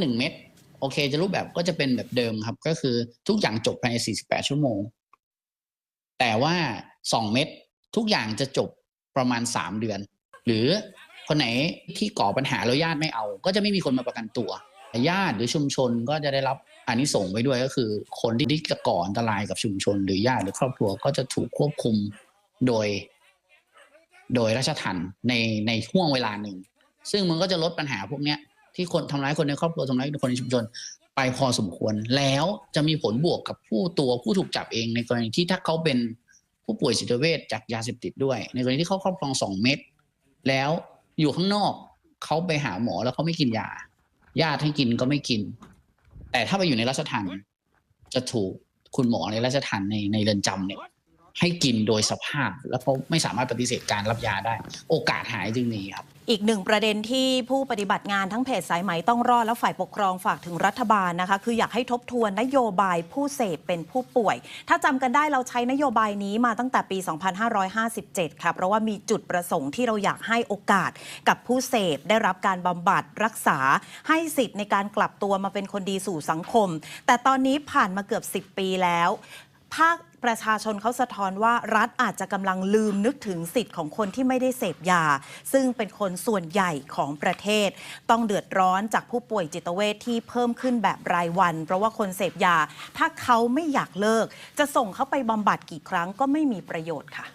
หนึ่งเม็ดโอเค จะรูปแบบก็จะเป็นแบบเดิมครับ ก็คือทุกอย่างจบภายใน 48 ชั่วโมง แต่ว่า 2 เม็ดทุกอย่างจะจบประมาณ 3 เดือน หรือคนไหนที่ก่อปัญหาแล้วญาติไม่เอา ก็จะไม่มีคนมาประกันตัวญาติหรือชุมชนก็จะได้รับอานิสงส์ไปด้วยก็คือ คนที่ที่จะก่ออันตรายกับชุมชน หรือญาติหรือครอบครัวก็จะถูกควบคุมโดย โดยราชทัณฑ์ในในห่วงเวลาหนึ่ง ซึ่งมันก็จะลดปัญหาพวกเนี้ย ที่คนทำร้ายคนในครอบครัวทำร้ายคนในชุมชน ไปพอสมควร แล้วจะมีผลบวกกับผู้ตัวผู้ถูกจับเองในกรณีที่ถ้าเขาเป็นผู้ป่วยจิตเวชจากยาเสพติดด้วย ในกรณีที่เขาครอบครองสองเม็ดแล้วอยู่ข้างนอกเขาไปหาหมอแล้วเขาไม่กินยาญาติให้กินก็ไม่กิน แต่ถ้าไปอยู่ในราชทัณฑ์จะถูกคุณหมอในราชทัณฑ์ในในเรือนจำเนี่ย ให้กินโดยสภาพ แล้วเขาไม่สามารถปฏิเสธการรับยาได้ โอกาสหายจึงมีครับ อีกหนึ่งประเด็นที่ผู้ปฏิบัติงานทั้งเพจสายไหมต้องรอดและฝ่ายปกครองฝากถึงรัฐบาลนะคะ คืออยากให้ทบทวนนโยบายผู้เสพเป็นผู้ป่วย ถ้าจำกันได้เราใช้นโยบายนี้มาตั้งแต่ปี 2557ค่ะเพราะว่ามีจุดประสงค์ที่เราอยากให้โอกาสกับผู้เสพได้รับการบำบัดรักษา ให้สิทธิ์ในการกลับตัวมาเป็นคนดีสู่สังคม แต่ตอนนี้ผ่านมาเกือบ 10 ปีแล้ว ภาคประชาชนเขาสะท้อนว่ารัฐอาจจะกำลังลืมนึกถึงสิทธิ์ของคนที่ไม่ได้เสพยา ซึ่งเป็นคนส่วนใหญ่ของประเทศ ต้องเดือดร้อนจากผู้ป่วยจิตเวชที่เพิ่มขึ้นแบบรายวัน เพราะว่าคนเสพยา ถ้าเขาไม่อยากเลิก จะส่งเขาไปบำบัดกี่ครั้งก็ไม่มีประโยชน์ค่ะ